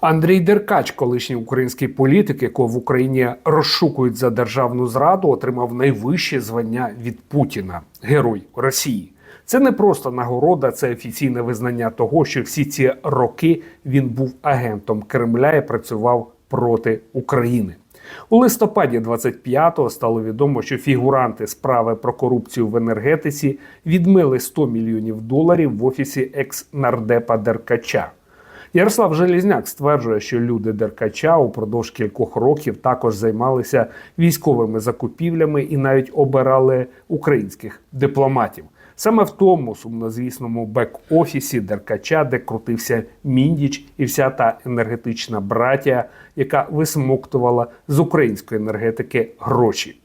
Андрій Деркач, колишній український політик, якого в Україні розшукують за державну зраду, отримав найвище звання від Путіна Герой Росії. Це не просто нагорода, це офіційне визнання того, що всі ці роки він був агентом Кремля і працював проти України. У листопаді 25-го стало відомо, що фігуранти справи про корупцію в енергетиці відмили 100 мільйонів доларів в офісі екс-нардепа Деркача. Ярослав Желізняк стверджує, що люди Деркача упродовж кількох років також займалися військовими закупівлями і навіть обирали українських дипломатів. Саме в тому сумнозвісному бек-офісі Деркача, де крутився Міндіч і вся та енергетична братія, яка висмоктувала з української енергетики гроші.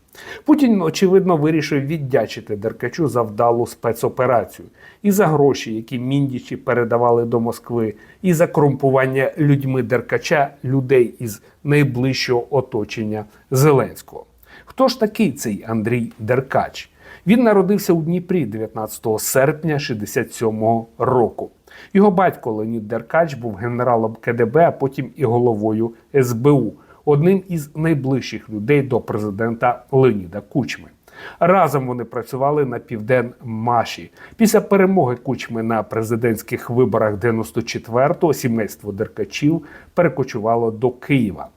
Путін, очевидно, вирішив віддячити Деркачу за вдалу спецоперацію і за гроші, які міндічі передавали до Москви, і за корумпування людьми Деркача людей із найближчого оточення Зеленського. Хто ж такий цей Андрій Деркач? Він народився у Дніпрі 19 серпня 67 року. Його батько Леонід Деркач був генералом КДБ, а потім і головою СБУ, одним із найближчих людей до президента Леоніда Кучми. Разом вони працювали на Південмаші. Після перемоги Кучми на президентських виборах 94-го сімейство Деркачів перекочувало до Києва.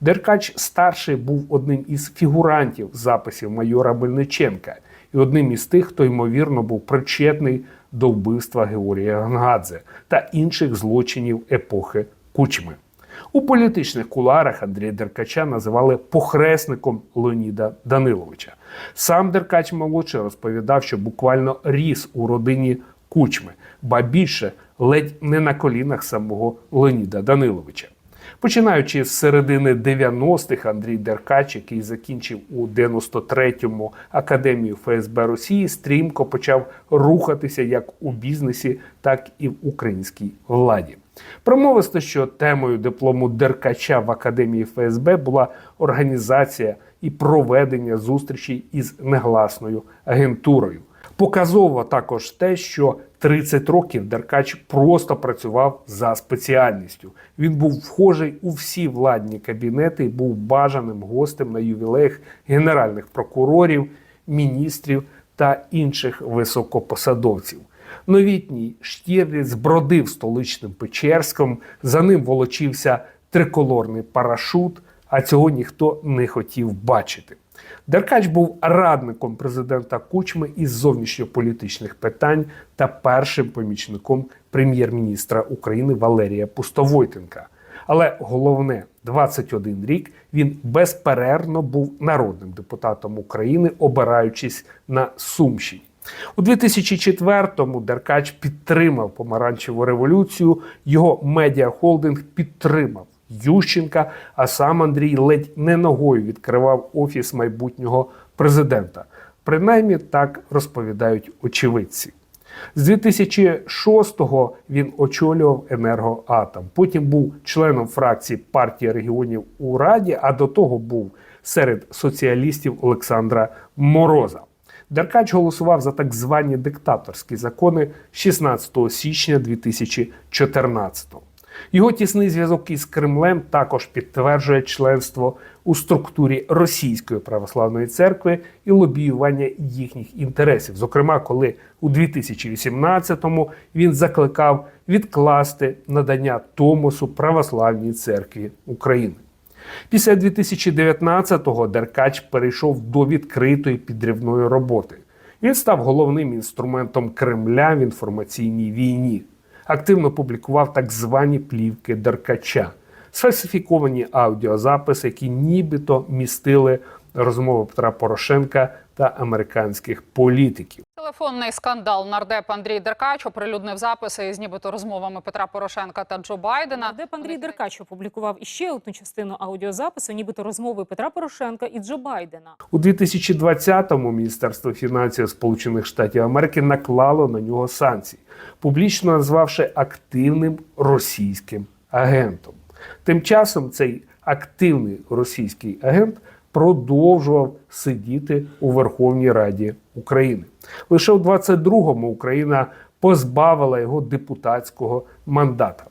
Деркач старший був одним із фігурантів записів майора Мельниченка і одним із тих, хто ймовірно був причетний до вбивства Георгія Гангадзе та інших злочинів епохи Кучми. У політичних куларах Андрія Деркача називали похресником Леоніда Даниловича. Сам Деркач молодший розповідав, що буквально ріс у родині Кучми, ба більше ледь не на колінах самого Леоніда Даниловича. Починаючи з середини 90-х, Андрій Деркач, який закінчив у 93-му академію ФСБ Росії, стрімко почав рухатися як у бізнесі, так і в українській владі. Промовисто, що темою диплому Деркача в академії ФСБ була організація і проведення зустрічей із негласною агентурою. Показово також те, що 30 років Деркач просто працював за спеціальністю. Він був вхожий у всі владні кабінети і був бажаним гостем на ювілеях генеральних прокурорів, міністрів та інших високопосадовців. Новітній Штірліц бродив столичним Печерськом, за ним волочився триколорний парашут, а цього ніхто не хотів бачити. Деркач був радником президента Кучми із зовнішньополітичних питань та першим помічником прем'єр-міністра України Валерія Пустовойтенка. Але головне, 21 рік він безперервно був народним депутатом України, обираючись на Сумщині. У 2004-му Деркач підтримав помаранчеву революцію. Його медіахолдинг підтримав Ющенка, а сам Андрій ледь не ногою відкривав офіс майбутнього президента. Принаймні так розповідають очевидці. З 2006-го він очолював енергоатом. Потім був членом фракції партії регіонів у Раді, а до того був серед соціалістів Олександра Мороза. Деркач голосував за так звані диктаторські закони 16 січня 2014-го. Його тісний зв'язок із Кремлем також підтверджує членство у структурі Російської православної церкви і лобіювання їхніх інтересів. Зокрема, коли у 2018-му він закликав відкласти надання Томосу православній церкві України. Після 2019-го Деркач перейшов до відкритої підривної роботи. Він став головним інструментом Кремля в інформаційній війні. Активно публікував так звані плівки Деркача, сфальсифіковані аудіозаписи, які нібито містили розмови Петра Порошенка та американських політиків. Телефонний скандал нардеп Андрій Деркач оприлюднив записи із нібито розмовами Петра Порошенка та Джо Байдена. Нардеп Андрій Деркач опублікував іще одну частину аудіозапису, нібито розмови Петра Порошенка і Джо Байдена. У 2020-му Міністерство фінансів Сполучених Штатів Америки наклало на нього санкції, публічно назвавши активним російським агентом. Тим часом цей активний російський агент продовжував сидіти у Верховній Раді України. Лише у 22-му Україна позбавила його депутатського мандата.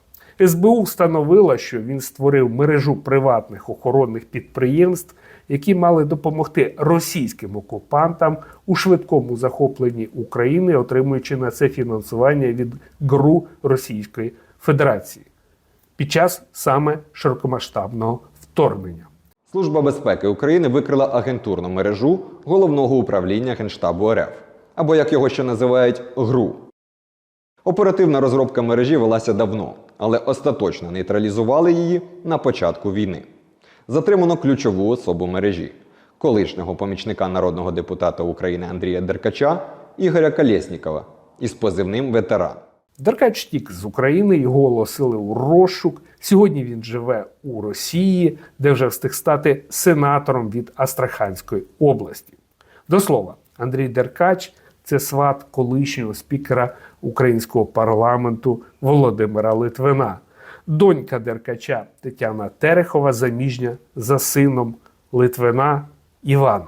СБУ встановила, що він створив мережу приватних охоронних підприємств, які мали допомогти російським окупантам у швидкому захопленні України, отримуючи на це фінансування від ГРУ Російської Федерації під час саме широкомасштабного вторгнення. Служба безпеки України викрила агентурну мережу головного управління Генштабу РФ, або як його ще називають ГРУ. Оперативна розробка мережі велася давно, але остаточно нейтралізували її на початку війни. Затримано ключову особу мережі колишнього помічника народного депутата України Андрія Деркача Ігоря Колєснікова із позивним ветеран. Деркач тік з України, його оголосили у розшук. Сьогодні він живе у Росії, де вже встиг стати сенатором від Астраханської області. До слова, Андрій Деркач це сват колишнього спікера українського парламенту Володимира Литвина. Донька Деркача Тетяна Терехова заміжня за сином Литвина Іваном.